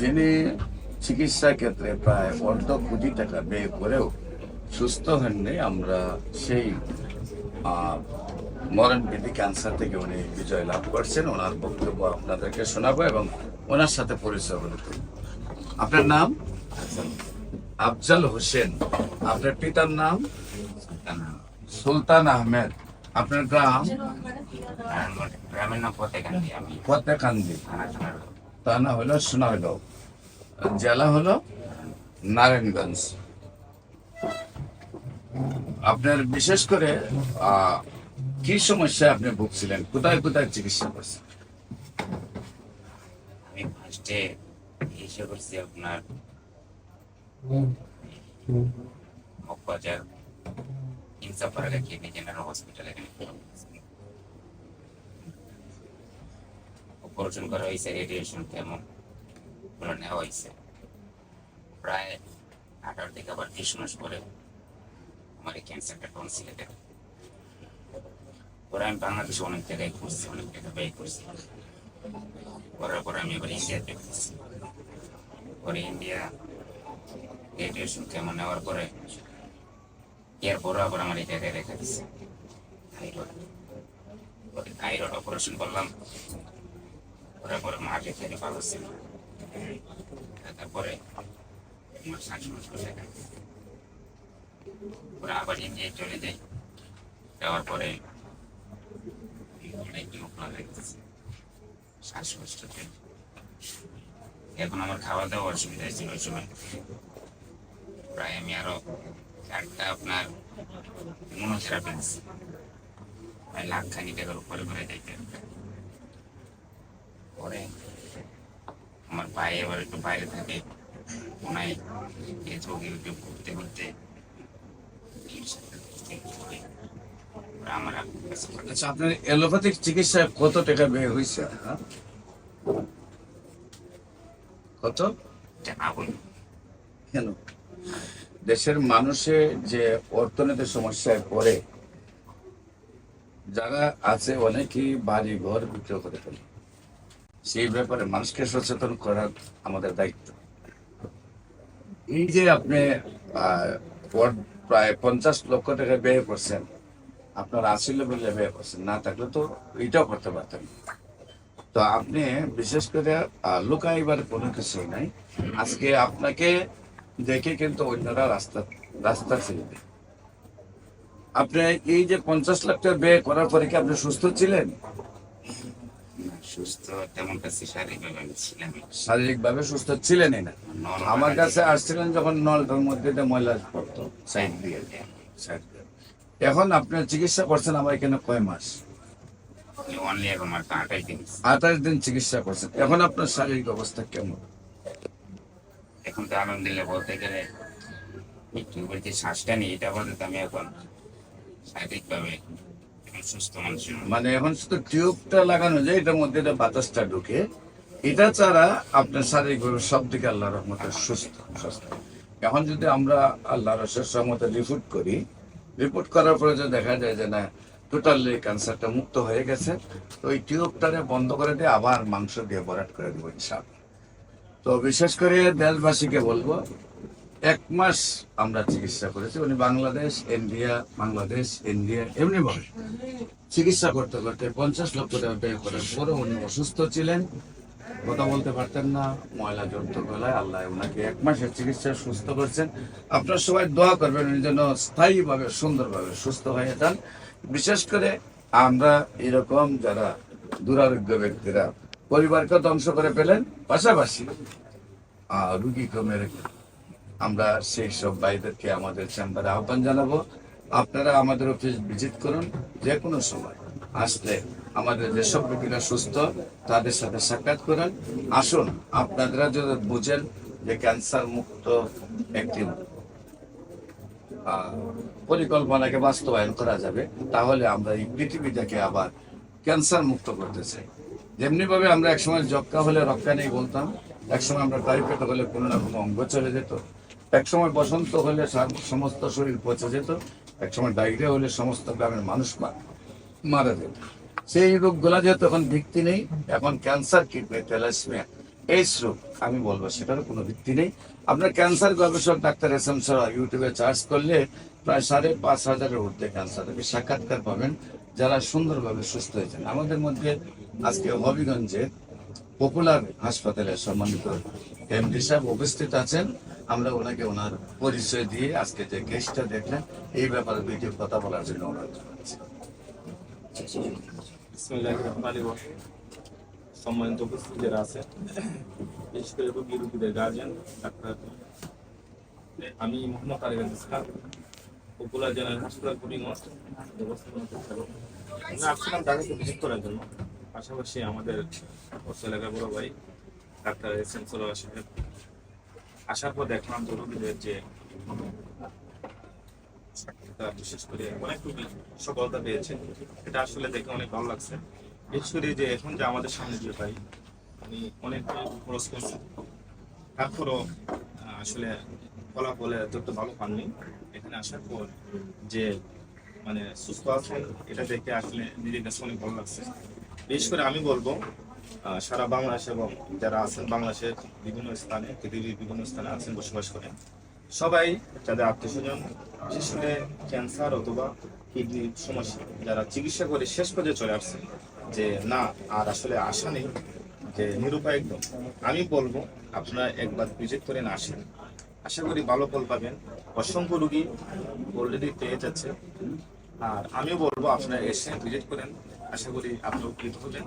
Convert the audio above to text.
যিনি চিকিৎসা ক্ষেত্রে প্রায় অর্ধ কোটি টাকা ব্যয় করেও সুস্থ হননি আমরা সেই আহ, মরণ বিধি ক্যান্সার থেকে উনি বিজয় লাভ করছেন। ওনার বক্তব্য আপনাদেরকে শোনাবো এবং ওনার সাথে পরিচয় হলো আপনার নাম? আফজাল। হোসেন। আপনার পিতার নাম? সুলতান আহমেদ। আপনার গ্রাম? গ্রামের নাম ফতেকান্দি থানা হলো সোনারগাঁও জেলা হলো নারায়ণগঞ্জ। আপনার বিশেষ করে আহ, কি সমস্যায় আপনি ভুগছিলেন? কোথায় কোথায় চিকিৎসা করছেন? আমি ফার্স্টে এসে করছি আপনার Moghbazar Insapara kidney general hospital এখানে অপারেশন করা হয়েছে রেডিয়েশন কেমন? ওগুলো নেওয়া হয়েছে। প্রায় আঠারো থেকে আবার বিশ মাস পরে আমার এই ক্যান্সারটা টনসিলে পরে আমি বাংলাদেশে অনেক জায়গায় ঘুরছি, অনেক টাকা ব্যয় করছি। করার পরে আমি এবার ইন্ডিয়াতে ঘুরছি। পরে ইন্ডিয়া রেডিয়েশন কেমন নেওয়ার পরে এরপরে আবার আমার এই জায়গায় রেখে দিচ্ছে থাইরয়েড থাইরয়েড অপারেশন করলাম। তারপরে আমার পরে আবার ইন্ডিয়ায় চলে যাই যাওয়ার পরে অনেক গেছে। শ্বাসকষ্টতে এখন আমার খাওয়া দাওয়া অসুবিধা ছিল ওই সময়। প্রায় আমি আরও চারটা আপনার মনোথেরাপি লাখ খানি টাকার উপরে করে যাইতে পরে আমার ভাই এবার একটু বাইরে থাকে ওনায় ফেসবুক ইউটিউব করতে করতে আমার আচ্ছা আপনার এলোপ্যাথিক চিকিৎসায় কত টাকা ব্যয় হয়েছে? হ্যাঁ? কত? কেন? দেশের মানুষে যে অর্থনৈতিক সমস্যায় পড়ে যারা আছে অনেকেই বাড়ি ঘর বিক্রি করে ফেলে। সেই ব্যাপারে মানুষকে সচেতন করার আমাদের দায়িত্ব। এই যে আপনি প্রায় পঞ্চাশ লক্ষ টাকা ব্যয় করছেন, আপনার আসিল বলে ব্যয় করছেন, না থাকলে তো এটাও করতে পারতেন তো আপনি বিশেষ করে লুকাইবার কোনো কিছুই নাই। আজকে আপনাকে দেখে কিন্তু অন্যরা রাস্তা রাস্তা ছেড়ে আপনি এই যে পঞ্চাশ লাখ টাকা ব্যয় করার পরে কি আপনি সুস্থ ছিলেন? সুস্থ তেমন কাছে শারীরিকভাবে আমি ছিলামই শারীরিক সুস্থ ছিলেনই না। আমার কাছে আসছিলেন যখন নলটার মধ্যে দিয়ে ময়লা পড়তো। সাইড দিয়ে সাইড দিয়ে। এখন আপনার চিকিৎসা করছেন আমার এখানে কয় মাস? আঠাশ দিন। চিকিৎসা করছেন। এখন আপনার শারীরিক অবস্থা কেমন? এখন তো আলহামদুলিল্লাহ বলতে গেলে ইউটিউবের যে শ্বাসটা নিই এটা বলতে আমি এখন শারীরিকভাবে মানে এখন শুধু টিউবটা লাগানো যায় এটার মধ্যে বাতাসটা ঢুকে, এটা ছাড়া আপনার শারীরিকভাবে সব দিকে আল্লাহ রহমতে সুস্থ সুস্থ। এখন যদি আমরা আল্লাহ রসের রহমতে রিপোর্ট করি রিপোর্ট করার পরে যে দেখা যায় যে না টোটালি ক্যান্সারটা মুক্ত হয়ে গেছে, তো ওই টিউবটারে বন্ধ করে দিয়ে আবার মাংস দিয়ে ভরাট করে দেবো ইনশাআল্লাহ। তো বিশেষ করে দেশবাসীকে বলব এক মাস আমরা চিকিৎসা করেছি। উনি বাংলাদেশ, ইন্ডিয়া বাংলাদেশ, ইন্ডিয়া, এমনি ভাবে। চিকিৎসা করতে করতে পঞ্চাশ লক্ষ টাকা ব্যয় করার পরে উনি অসুস্থ ছিলেন। কথা বলতে পারতেন না, ময়লা জড়ত গলায় আল্লাহ ওনাকে এক মাসের চিকিৎসা সুস্থ করছেন। আপনার সবাই দোয়া করবেন উনি যেন স্থায়ীভাবে, সুন্দরভাবে সুস্থ হয়ে যান। বিশেষ করে আমরা এরকম যারা দুরারোগ্য ব্যক্তিরা পরিবারকে ধ্বংস করে পেলেন পাশাপাশি রুগীকে মেরে। আমরা সেই সব ভাইদেরকে আমাদের চেম্বারে আহ্বান জানাব। আপনারা আমাদের অফিস ভিজিট করুন যে কোনো সময়। আসলে আমাদের যেসব রোগীরা সুস্থ, তাদের সাথে সাক্ষাৎ করুন। আসুন আপনারা যদি বুঝেন যে ক্যান্সার মুক্ত একটি পরিকল্পনাকে বাস্তবায়ন করা যাবে, তাহলে আমরা এই পৃথিবীটাকে আবার ক্যান্সার মুক্ত করতে চাই। যেমনি ভাবে আমরা একসময় যক্কা হলে রক্ষা নেই বলতাম, একসময় আমরা টাইফয়েড হলে কোনো না কোনো অঙ্গ চলে যেত। একসময় বসন্ত হলে সমস্ত শরীর পচে যেত, একসময় ডায়রিয়া হলে সমস্ত গ্রামের মানুষ মারা যেত। সেই রোগগুলা যেহেতু এখন ভিত্তি নেই, এখন ক্যান্সার কিডনি তেলাসমিয়া এইডস রোগ, আমি বলব সেটারও কোনো ভিত্তি নেই। আপনার ক্যান্সার গবেষক ডাক্তার এস এম সরা ইউটিউবে চার্জ করলে প্রায় সাড়ে পাঁচ হাজারের ঊর্ধ্বে ক্যান্সারের সাক্ষাৎকার পাবেন, যারা সুন্দরভাবে সুস্থ হয়েছেন। আমাদের মধ্যে আজকে হবিগঞ্জে পপুলার হাসপাতালে সম্মানিত এমডি সাহেব উপস্থিত আছেন। আমরা ওনাকে ওনার পরিচয় দিয়ে আজকে যে কেসটা দেখলেন, এই ব্যাপারে দুইটি কথা বলার জন্য অনুরোধ জানাচ্ছি। সম্মানিত উপস্থিত যারা আছে বিশেষ করে রোগী রোগীদের গার্জেন, ডাক্তার আমি মোহাম্মদ আরিফ ইসলাম পপুলার জেনারেল হাসপাতাল করিমগঞ্জ আমরা আসছিলাম ভিজিট করার জন্য। পাশাপাশি আমাদের এলাকার বড় ভাই, ডাক্তার এস এম সরোয়ার সাহেব আসার পর দেখলাম যে রোগীদের যে বিশেষ করে অনেক রোগী সফলতা পেয়েছে। এটা আসলে দেখে অনেক ভালো লাগছে। বিশেষ করে যে এখন যে আমাদের সামনে যে ভাই, উনি অনেক খরচ করছে। তারপরও আসলে ফলাফলে যত ভালো পাননি। এখানে আসার পর যে মানে সুস্থ আছেন, এটা দেখে আসলে নিজের কাছে অনেক ভালো লাগছে। বিশেষ করে আমি বলব সারা বাংলাদেশ এবং যারা আছেন বাংলাদেশের বিভিন্ন স্থানে, পৃথিবীর বিভিন্ন স্থানে আছেন, বসবাস করেন, সবাই যাদের আত্মীয় স্বজন বিশেষ করে ক্যান্সার অথবা কিডনির সমস্যা, যারা চিকিৎসা করে শেষ পর্যায়ে চলে আসছে, যে না, আর আসলে আশা নেই, যে নিরুপায় একদম। আমি বলব, আপনারা একবার ভিজিট করেন আসেন। আশা করি ভালো ফল পাবেন। অসংখ্য রুগী অলরেডি পেয়ে যাচ্ছে। আর আমিও বলব, আপনারা এসে ভিজিট করেন। আশা করি আপনারা উপকৃত হবেন।